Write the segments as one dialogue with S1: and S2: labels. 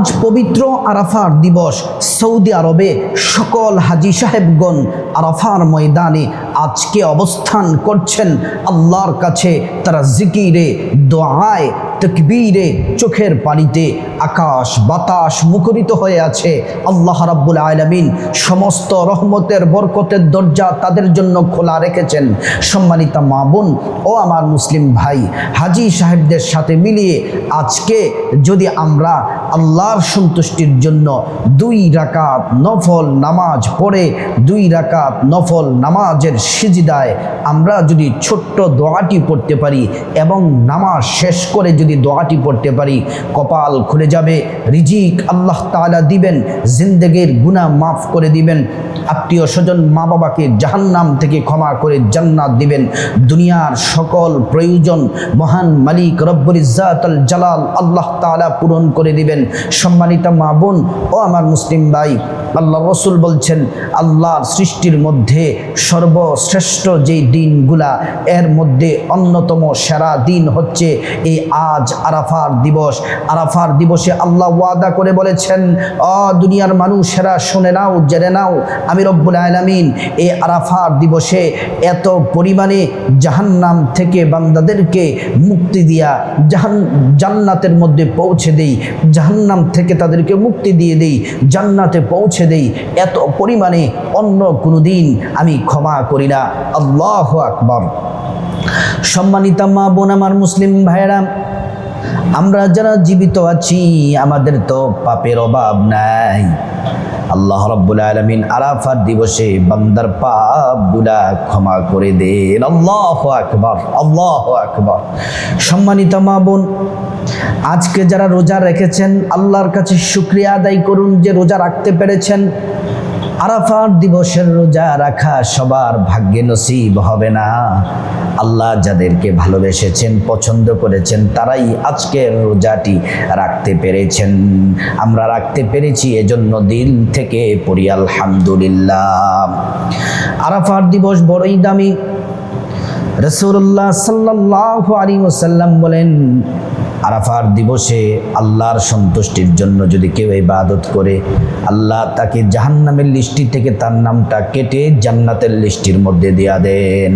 S1: আজ পবিত্র আরাফার দিবস সৌদি আরবে সকল হাজি সাহেবগণ আরাফার ময়দানে আজকে অবস্থান করছেন আল্লাহর কাছে। তারা জিকিরে, দোয়ায়, তকবীরে, চোখের পানিতে আকাশ বাতাস মুখরিত হয়ে আছে। আল্লাহ রাব্বুল আলমিন সমস্ত রহমতের বরকতের দরজা তাদের জন্য খোলা রেখেছেন। সম্মানিতা মা বোন ও আমার মুসলিম ভাই, হাজি সাহেবদের সাথে মিলিয়ে আজকে যদি আমরা আল্লাহর সন্তুষ্টির জন্য দুই রাকাত নফল নামাজ পড়ে, দুই রাকাত নফল নামাজের সিজিদায় আমরা যদি ছোট্ট দোয়াটি পড়তে পারি এবং নামাজ শেষ করে যদি দোয়াটি পড়তে পারি, কপাল খুলে যাবে, রিজিক আল্লাহ তাআলা দিবেন, জিন্দেগির গুনাহ মাফ করে দিবেন, আত্মীয় স্বজন মা বাবাকে জাহান্নাম থেকে ক্ষমা করে জান্নাত দিবেন, দুনিয়ার সকল প্রয়োজন মহান মালিক রব্বুল ইজ্জাতুল জালাল আল্লাহ তাআলা পূরণ করে দিবেন। সম্মানিতা মা বোন ও আমার মুসলিম ভাই আল্লাহ রসুল বলছেন, আল্লাহর সৃষ্টির মধ্যে সর্বশ্রেষ্ঠ যেই দিনগুলা, এর মধ্যে অন্যতম সেরা দিন হচ্ছে এই আজ আরাফার দিবস। আরাফার দিবসে আল্লাহ ওয়াদা করে বলেছেন অ দুনিয়ার মানুষেরা শুনে নাও, জেনে নাও, আমি রব্বুল আলামিন এই আরাফার দিবসে এত পরিমাণে জাহান্নাম থেকে বান্দাদেরকে মুক্তি দিয়া জাহান, জান্নাতের মধ্যে পৌঁছে দেই, জাহান্নাম থেকে তাদেরকে মুক্তি দিয়ে দেই, জান্নাতে পৌঁছে দেই, এত পরিমাণে অন্য কোনো দিন আমি ক্ষমা করি না আল্লাহ আকবর। সম্মানিতা মা বোন, আমার মুসলিম ভাইয়েরা, আমরা যারা জীবিত আছি, আমাদের তো পাপের অভাব নাই। আল্লাহ রব্বুল আলমিন আরাফার দিবসে বান্দার পাপগুলা ক্ষমা করে দেন। আল্লাহ আকবর আল্লাহ আকবর। সম্মানিত মা বোন, আজকে যারা রোজা রেখেছেন, আল্লাহর কাছে শুক্রিয়া আদায় করুন যে রোজা রাখতে পেরেছেন। আরাফার দিবসের রোজা রাখা সবার ভাগ্যে নসিব হবে না। আল্লাহ যাদেরকে ভালোবেসেছেন, পছন্দ করেছেন, তারাই আজকের রোজাটি রাখতে পেরেছেন। আমরা রাখতে পেরেছি এজন্য দিল থেকে পড়ি, আলহামদুলিল্লাহ। আরাফার দিবস বড়ই দামি। রসুল্লাহ সাল্লাহ আলী ওসাল্লাম বলেন আরাফার দিবসে আল্লাহর সন্তুষ্টির জন্য যদি কেউ ইবাদত করে, আল্লাহ তাকে জাহান্নামের লিস্টি থেকে তার নামটা কেটে জান্নাতের লিস্টির মধ্যে দেয়া দেন।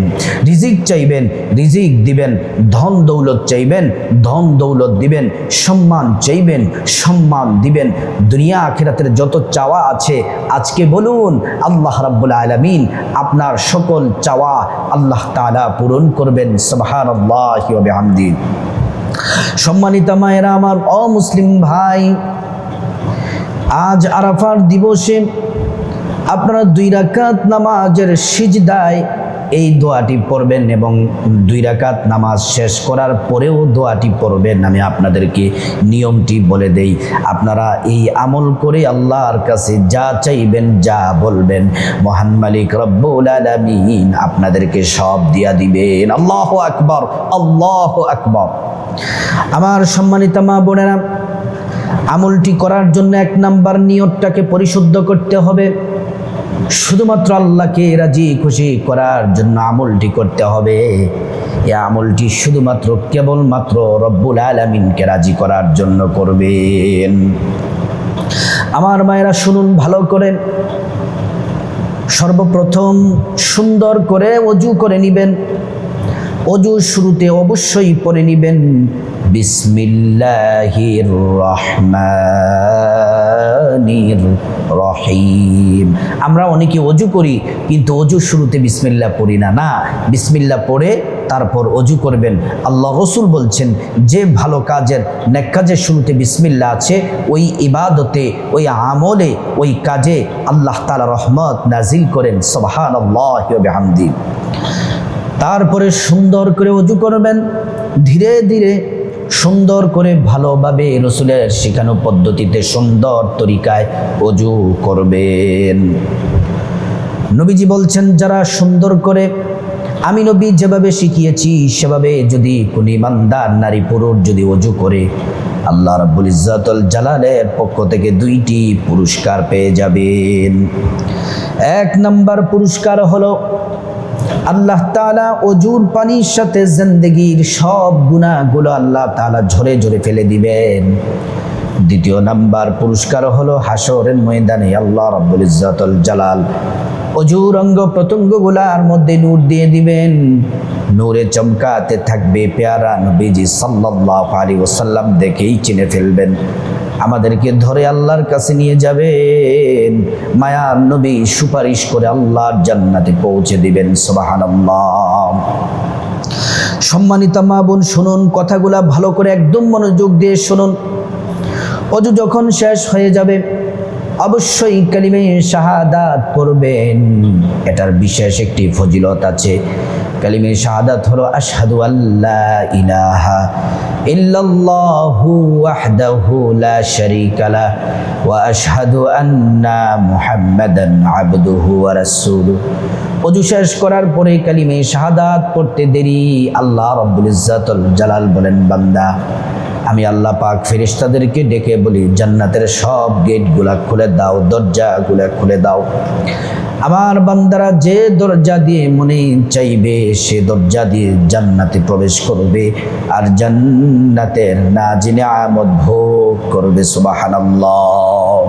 S1: রিজিক চাইবেন, রিজিক দিবেন, ধন দৌলত চাইবেন, ধন দৌলত দিবেন, সম্মান চাইবেন, সম্মান দিবেন। দুনিয়া আখেরাতের যত চাওয়া আছে, আজকে বলুন, আল্লাহ রাব্বুল আলামিন আপনার সকল চাওয়া আল্লাহ তাআলা পূরণ করবেন, সুবহানাল্লাহি ওয়া বিহামদিহি। সম্মানিতা মায়েরা আমার অমুসলিম ভাই আজ আরাফার দিবসে আপনারা দুই রাকাত নামাজের সিজদায় এই দোয়াটি পড়বেন এবং দুই রাকাত নামাজ শেষ করার পরেও দোয়াটি পড়বেন। আমি আপনাদেরকে নিয়মটি বলে দেই। আপনারা এই আমল করে আল্লাহর কাছে যা চাইবেন, যা বলবেন, মহান মালিক রব্বুল আলামিন আপনাদেরকে সব দিয়া দিবেন। আল্লাহ আকবর আল্লাহ আকবর। আমার সম্মানিত মা বোনেরা, আমলটি করার জন্য এক নাম্বার নিয়তটাকে পরিশুদ্ধ করতে হবে। শুধুমাত্র আল্লাহকে রাজি, খুশি করার জন্য আমলটি করতে হবে। এ আমলটি শুধুমাত্র কেবলমাত্র রব্বুল আলমিনকে রাজি করার জন্য করবেন। আমার মায়েরা, শুনুন ভালো করে। সর্বপ্রথম সুন্দর করে অজু করে নিবেন। অজু শুরুতে অবশ্যই পড়ে নিবেন। বিসমিল্লাহির রহিম আমরা অনেকে অজু করি, কিন্তু অজু শুরুতে বিসমিল্লা পড়ি না। না, বিসমিল্লা পড়ে তারপর অজু করবেন। আল্লাহ রসুল বলছেন, যে ভালো কাজের নেক কাজের শুরুতে বিসমিল্লা আছে, ওই ইবাদতে, ওই আমলে, ওই কাজে আল্লাহ তালা রহমত নাজিল করেন। সবহান তারপরে সুন্দর করে অজু করবেন। ধীরে ধীরে সুন্দর করে ভালোভাবে রসুলের শেখানো পদ্ধতিতে সুন্দর তরিকায় অজু করবেন। নবীজি বলছেন, যারা সুন্দর করে, আমি নবী যেভাবে শিখিয়েছি, সেভাবে যদি কোন ইমানদার, নারী, পুরুষ যদি অজু করে, আল্লাহ রাব্বুল ইজ্জাতুল জালালের পক্ষ থেকে দুইটি পুরস্কার পেয়ে যাবেন। এক নাম্বার পুরস্কার হলো আল্লাহ তালা অজুর পানির সাথে জিন্দগির সব গুণাগুলো আল্লাহ তালা ঝরে ঝরে ফেলে দিবেন। দ্বিতীয় নাম্বার পুরস্কার হলো হাসরের ময়দানে আল্লাহ রাব্বুল ইজ্জাতুল জালাল অজুর অঙ্গ প্রত্যঙ্গগুলার মধ্যে নূর দিয়ে দিবেন। নূরে চমকাতে থাকবে পেয়ারা নবীজি সাল্লাল্লাহু আলাইহি ওয়াসাল্লাম দেখেই চিনে ফেলবেন। আমাদেরকে ধরে আল্লাহর কাছে নিয়ে যাবেন। মায়ার নবী সুপারিশ করে আল্লাহর জান্নাতে পৌঁছে দিবেন, সুবহানাল্লাহ। সম্মানিত মা বোন, শুনুন, কথাগুলা ভালো করে একদম মনোযোগ দিয়ে শুনুন। অজু যখন শেষ হয়ে যাবে, অবশ্যই কালিমে শাহাদাত পড়বেন। এটার বিশেষ একটি ফজিলত আছে। কালিমে শাহাদাত হলো, আশহাদু আল্লাহ ইলাহা ইল্লাল্লাহু ওয়াহদাহু লা শারীকা লা ওয়া আশহাদু আন্না মুহাম্মাদান আবদুহু ওয়া রাসূলুহু। অজু শেষ করার পরে কালিমে শাহাদাত পড়তে দেরি। আল্লাহ রব্বুল ইজ্জাতুল জালাল বলেন, বান্দা, আমি আল্লাহ পাক ফেরিস্তাদেরকে ডেকে বলি, জান্নাতের সব গেটগুলা খুলে দাও, দরজাগুলা খুলে দাও। আমার বান্দারা যে দরজা দিয়ে মনে চাইবে, সে দরজা দিয়ে জান্নাতে প্রবেশ করবে। আর জান্নাতের না জেনে আমদ ভোগ করবে, সুবহানাল্লাহ।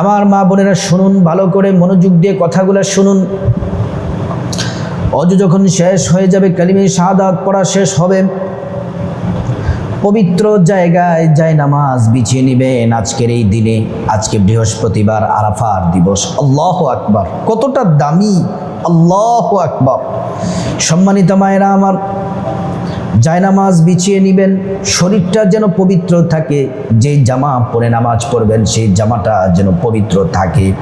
S1: আমার মা বোনেরা শুনুন, ভালো করে মনোযোগ দিয়ে কথাগুলো শুনুন। অজু যখন শেষ হয়ে যাবে কালিমে শাহাদাত পড়া শেষ হবে, পবিত্র জায়গায় যায় নামাজ বিছিয়ে নেবেন আজকের এই দিনে। আজকে বৃহস্পতিবার আরাফার দিবস। আল্লাহ আকবার। কতটা দামি। আল্লাহ আকবার। সম্মানিত মায়েরা আমার জায়নামাজ বিছিয়ে নেবেন, শরীরটা যেন পবিত্র থাকে যে জামা পরে নামাজ পড়বেন, সেই জামাটা যেন পবিত্র থাকে।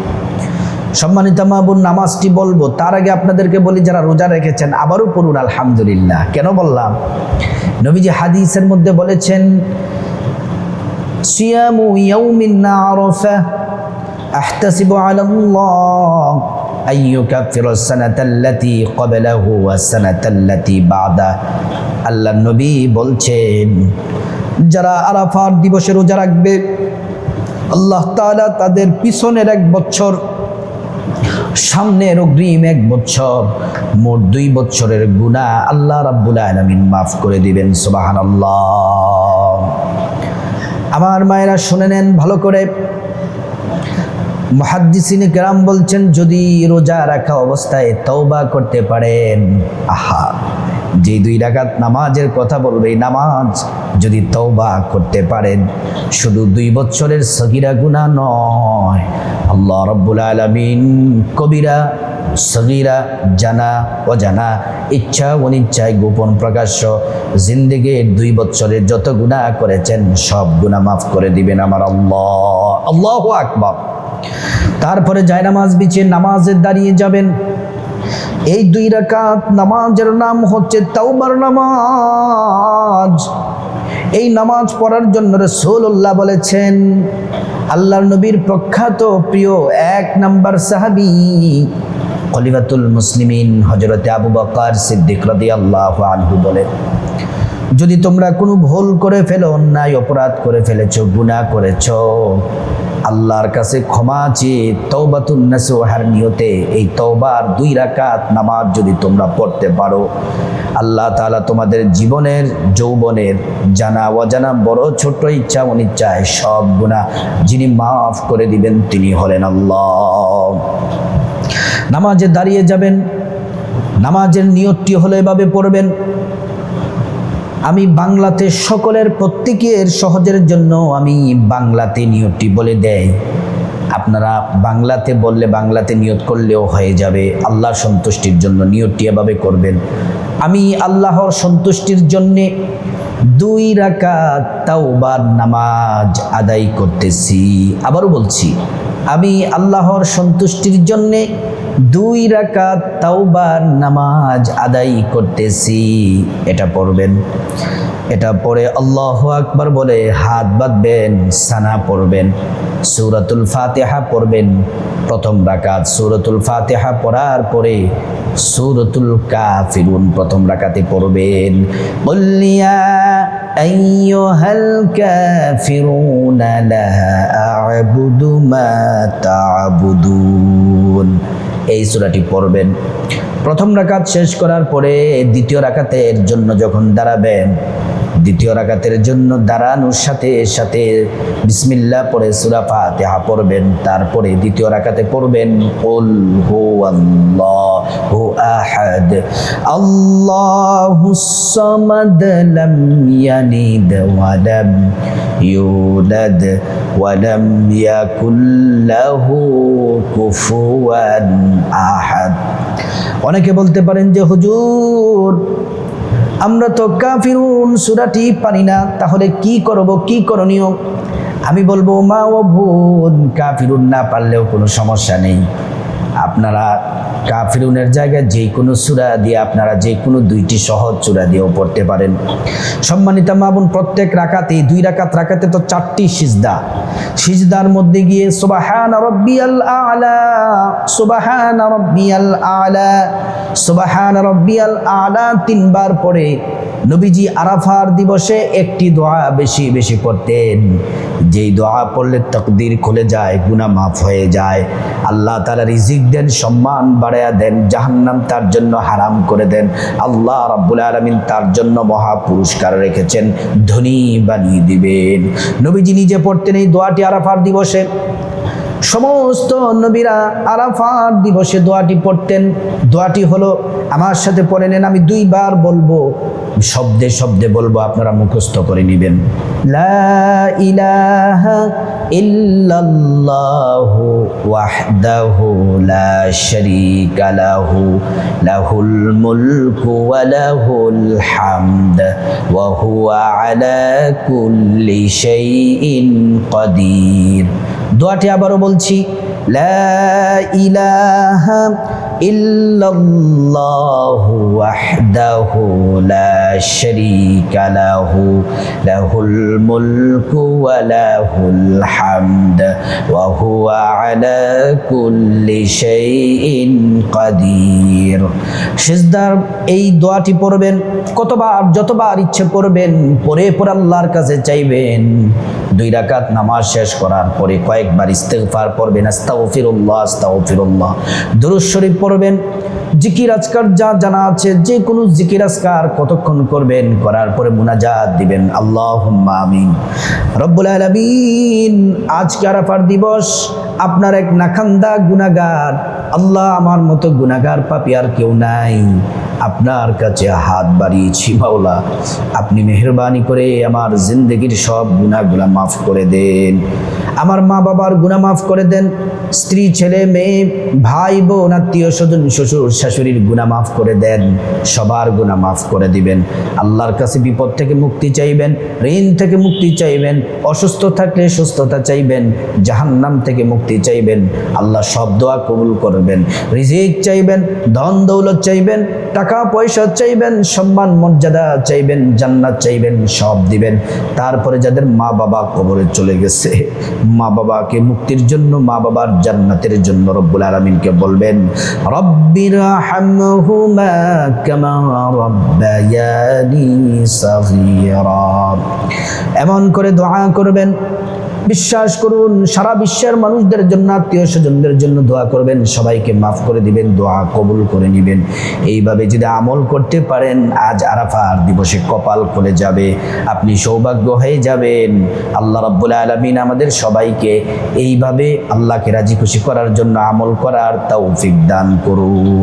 S1: সম্মানিত মাহবুর নামাজটি বলব। তার আগে আপনাদেরকে বলি, যারা রোজা রেখেছেন, আবারও পড়ুন, আলহামদুলিল্লাহ। কেন বললাম? নবীজি হাদিসের মধ্যে বলেছেন বাদা। আল্লাহ নবী বলছেন, যারা দিবসে রোজা রাখবে, আল্লাহ তাদের পিছনের এক বছর সামনের অগ্রিম এক বছর, মোট দুই বছরের গুণা আল্লাহ রাব্বুল আলামিন মাফ করে দিবেন, সুবহানাল্লাহ। আমার মায়েরা শুনে নেন ভালো করে। মহাদ্দিসিনে কেরাম বলছেন, যদি রোজা রাখা অবস্থায় তওবা করতে পারেন, আহা, যে দুই রাকাত নামাজের কথা বলবে, এই নামাজ যদি তওবা করতে পারেন, শুধু দুই বছরের সগিরা গুণা নয় আল্লাহ রব্বুল আলমিন কবিরা, সগিরা, জানা, অজানা, ইচ্ছা অনিচ্ছায় গোপন প্রকাশ্য জিন্দিগির দুই বছরের যত গুণা করেছেন, সব গুণা মাফ করে দিবেন আমার আল্লাহ। আল্লাহ আকবর। তারপরে জায়নামাজ বিছিয়ে নামাজে দাঁড়িয়ে যাবেন। এই দুই রাকাত নামাজের নাম হচ্ছে তাওবার নামাজ। এই নামাজ পড়ার জন্য রসুল্লাহ বলেছেন, আল্লাহর নবীর প্রখ্যাত প্রিয় এক নাম্বার সাহাবি খলিফাতুল মুসলিমিন হজরতে আবু বাকার সিদ্দিক রদি আল্লাহ আলহু বলেন, যদি তোমরা কোনো ভুল করে ফেলো, অন্যায়, অপরাধ করে ফেলেছ গুণা করেছ আল্লাহর কাছে ক্ষমা চেয়ে তৌবাতুন নাসুহার নিয়তে এই তৌবার দুই রাকাত নামাজ যদি তোমরা পড়তে পারো, আল্লাহ তাআলা তোমাদের জীবনের, যৌবনের জানা অজানা বড় ছোট ইচ্ছা অনিচ্ছায় সব গুণা যিনি মাফ করে দিবেন তিনি হলেন আল্লাহ। নামাজে দাঁড়িয়ে যাবেন, নামাজের নিয়তটি হলো এভাবে পড়বেন আমি বাংলাতে সকলের প্রত্যেকের সহজের জন্য আমি বাংলাতে নিয়তটি বলে দেয় আপনারা বাংলাতে বললে বাংলাতে নিয়ত করলেও হয়ে যাবে। আল্লাহর সন্তুষ্টির জন্য নিয়তটি এভাবে করবেন। আমি আল্লাহর সন্তুষ্টির জন্যে দুই রাকাত তাওবার নামাজ আদায় করতেছি। আবারও বলছি আমি আল্লাহর সন্তুষ্টির জন্যে দুই রাকাত তাওবার নামাজ আদায় করতেছি। এটা পড়বেন। এটা পরে আল্লাহ আকবার বলে হাত বাঁধবেন, সানা পড়বেন, সূরাতুল ফাতেহা পড়বেন। প্রথম রাকাত সূরাতুল ফাতেহা পড়ার পরে সূরাতুল কাফিরুন প্রথম রাকাতে পড়বেন। বল্লিয়া এই সূরাটি পড়বেন। প্রথম রাকাত শেষ করার পরে দ্বিতীয় রাকাতের জন্য যখন দাঁড়াবেন দ্বিতীয় রাকাতের জন্য দাঁড়ানোর সাথে সাথে বিসমিল্লাহ পরে সুরা ফাতিহা পড়বেন, তারপরে দ্বিতীয় রাকাতে পড়বেন, কুল হু আল্লাহু আহাদ, আল্লাহুস সামাদ লাম ইয়ালিদ ওয়া লাম ইউলাদ ওয়া লাম ইয়াকুল কুফুয়ান আহাদ। অনেকে বলতে পারেন যে, হুজুর আমরা তো কাফিরুন, সুরাটি পারি না। তাহলে কি করব, কি করণীয়? আমি বলব, মা ও বোন কাফিরুন না পারলেও কোনো সমস্যা নেই। আপনারা কাফিরুনের জায়গায় যে কোনো সুরা দিয়ে আপনারা যে কোনো দুইটি সহজ সুরা দিয়েও পড়তে পারেন। সম্মানিত মামুন প্রত্যেক রাকাতে দুই রাকাত রাকাতে তো চারটি সিজদা। সিজদার মধ্যে গিয়ে সুবাহান রব্বিয়াল আলা, সুবাহান রব্বিয়াল আলা, সুবাহান রব্বিয়াল আলা তিনবার পরে নবীজি আরাফার দিবসে একটি দোয়া বেশি বেশি পড়তেন। যেই দোয়া পড়লে তকদির খুলে যায়, গুনাহ মাফ হয়ে যায়। আল্লাহ তালা রিজিক দেন, সম্মান বাড়াইয়া দেন, জাহান্নাম তার জন্য হারাম করে দেন। আল্লাহ রাব্বুল আলমিন তার জন্য মহা পুরস্কার রেখেছেন, ধনী বানিয়ে দিবেন। নবীজি নিজে পড়তেন এই দোয়াটি আরাফার দিবসে। সমস্ত নবীরা আরাফার দিবসে দোয়াটি পড়তেন। দোয়াটি হলো, আমার সাথে পড়ে নেন, আমি দুইবার বলব। শব্দে শব্দে বলব, আপনারা মুখস্থ করে নেবেন। ওয়াহদাহু হামদ কুল্লি দোয়াটি আবারও বলছি লা ইলাহা ইল্লাল্লাহু ওয়াহদাহু লা শারীকা লাহু, লাহুল মুলকু ওয়া লাহুল হামদ, ওয়া হুয়া আলা কুল্লি শাইইন কাদির। সিজদার এই দোয়াটি পড়বেন, কতবার, যতবার ইচ্ছে পড়বেন পরে পরে আল্লাহর কাছে চাইবেন। দুই রাকাত নামাজ শেষ করার পরে কয়েকবার ইস্তেগফার পড়বেন, আস্তাগফিরুল্লাহ আস্তাগফিরুল্লাহ। দুরূদ শরীফ পড়বেন জিকির আজকার যা জানা আছে, যে কোনো জিকির আজকার কতক্ষণ করবেন, করার পরে মুনাজাত দিবেন। আল্লাহ আমিন। রব্বুল আলমিন, আজকে আরাফার দিবস, আপনার এক নাখান্দা গুনাগার আল্লাহ আমার মতো গুনাগার পাপি আর কেউ নাই। আপনার কাছে হাত বাড়িয়েছি, মাওলা। আপনি মেহরবানি করে আমার জিন্দগির সব গুণাগুলা মাফ করে দেন। আমার মা বাবার গুণা মাফ করে দেন। স্ত্রী, ছেলে, মেয়ে, ভাই, বোন, আত্মীয় স্বজন, শ্বশুর, শাশুড়ির গুণা মাফ করে দেন। সবার গুণা মাফ করে দিবেন। আল্লাহর কাছে বিপদ থেকে মুক্তি চাইবেন, ঋণ থেকে মুক্তি চাইবেন, অসুস্থ থাকলে সুস্থতা চাইবেন, জাহান্নাম থেকে মুক্তি চাইবেন। আল্লাহ সব দোয়া কবুল করবেন। রিজিক চাইবেন, ধন দৌলত চাইবেন টাকা পয়সা চাইবেন, সম্মান, মর্যাদা চাইবেন, জান্নাত চাইবেন, সব দিবেন। তারপরে যাদের মা বাবা কবরে চলে গেছে মা বাবাকে মুক্তির জন্য মা বাবার জান্নাতের জন্য রব্বুল আলমিনকে বলবেন রব্বির এমন করে দোয়া করবেন বিশ্বাস করুন, সারা বিশ্বের মানুষদের জন্য, আত্মীয় স্বজনদের জন্য দোয়া করবেন, সবাইকে মাফ করে দিবেন, দোয়া কবুল করে নেবেন। এইভাবে যদি আমল করতে পারেন, আজ আরাফার দিবসে কপাল খুলে যাবে, আপনি সৌভাগ্য হয়ে যাবেন। আল্লাহ রাব্বুল আলমিন আমাদের সবাইকে এইভাবে আল্লাহকে রাজি খুশি করার জন্য আমল করার তৌফিক দান করুন।